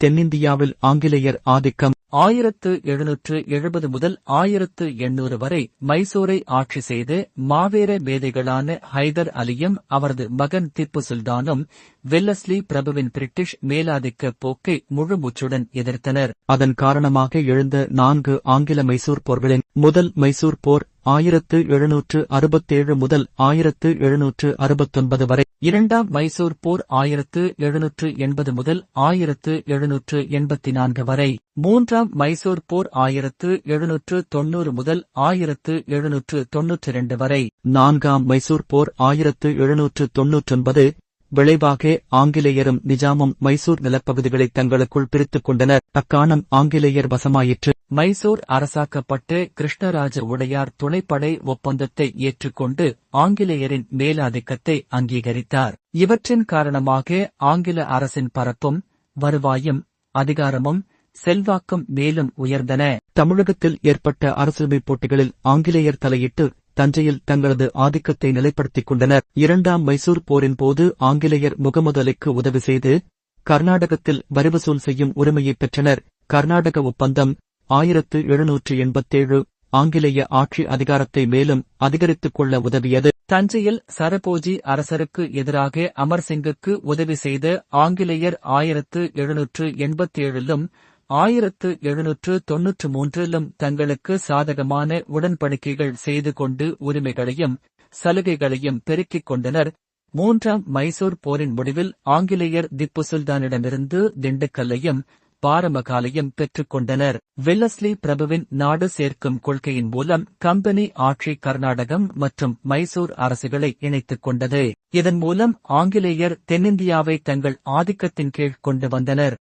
தென்னிந்தியாவில் ஆங்கிலேயர் ஆதிக்கம். ஆயிரத்து எழுநூற்று எழுபது முதல் ஆயிரத்து எண்ணூறு வரை மைசூரை ஆட்சி செய்து மாவேர மேதைகளான ஹைதர் அலியும் அவரது மகன் திப்பு சுல்தானும் வெல்லஸ்லி பிரபுவின் பிரிட்டிஷ் மேலாதிக்க போக்கை முழுமூச்சுடன் எதிர்த்தனர். அதன் காரணமாக எழுந்த நான்கு ஆங்கில மைசூர் போர்களின் முதல் மைசூர் போர் ஆயிரத்து எழுநூற்று அறுபத்தேழு முதல் ஆயிரத்து எழுநூற்று அறுபத்தொன்பது வரை. இரண்டாம் மைசூர் போர் ஆயிரத்து எழுநூற்று எண்பது முதல் ஆயிரத்து எழுநூற்று எண்பத்தி நான்கு வரை. மூன்றாம் மைசூர் போர் ஆயிரத்து எழுநூற்று தொன்னூறு முதல் ஆயிரத்து எழுநூற்று தொன்னூற்றி இரண்டு வரை. நான்காம் மைசூர் போர் ஆயிரத்து எழுநூற்று தொன்னூற்றொன்பது விளைவாக ஆங்கிலேயரும் நிஜாமும் மைசூர் நிலப்பகுதிகளை தங்களுக்குள் பிரித்துக் கொண்டனர். அக்காணம் ஆங்கிலேயர் வசமாயிற்று. மைசூர் அரசாக்கப்பட்டு கிருஷ்ணராஜ உடையார் துணைப்படை ஒப்பந்தத்தை ஏற்றுக்கொண்டு ஆங்கிலேயரின் மேலாதிக்கத்தை அங்கீகரித்தார். இவற்றின் காரணமாக ஆங்கில அரசின் பரப்பும் வருவாயும் அதிகாரமும் செல்வாக்கும் மேலும் உயர்ந்தன. தமிழகத்தில் ஏற்பட்ட அரசுரிமைப் போட்டிகளில் ஆங்கிலேயர் தலையிட்டு தஞ்சையில் தங்களது ஆதிக்கத்தை நிலைப்படுத்திக் கொண்டனர். இரண்டாம் மைசூர் போரின் போது ஆங்கிலேயர் முகமது அலிக்கு உதவி செய்து கர்நாடகத்தில் வரி வசூல் செய்யும் உரிமையை பெற்றனர். கர்நாடக ஒப்பந்தம் ஆயிரத்து எழுநூற்று எண்பத்தேழு ஆங்கிலேய ஆட்சி அதிகாரத்தை மேலும் அதிகரித்துக் கொள்ள உதவியது. தஞ்சையில் சரபோஜி அரசருக்கு எதிராக அமர்சிங்குக்கு உதவி செய்த ஆங்கிலேயர் ஆயிரத்து எழுநூற்று எண்பத்தேழிலும் ஆயிரத்து எழுநூற்று தொன்னூற்று மூன்றிலும் தங்களுக்கு சாதகமான உடன்படிக்கைகள் செய்து கொண்டு உரிமைகளையும் சலுகைகளையும் பெருக்கிக் கொண்டனர். மூன்றாம் மைசூர் போரின் முடிவில் ஆங்கிலேயர் திப்பு சுல்தானிடமிருந்து திண்டுக்கல்லையும் பாரமகாலையும் பெற்றுக்கொண்டனர். வில்லஸ்லி வெல்லஸ்லி பிரபுவின் நாடு சேர்க்கும் கொள்கையின் மூலம் கம்பெனி ஆட்சி கர்நாடகம் மற்றும் மைசூர் அரசுகளை இணைத்துக் கொண்டது. இதன் மூலம் ஆங்கிலேயர் தென்னிந்தியாவை தங்கள் ஆதிக்கத்தின் கீழ் கொண்டு வந்தனர்.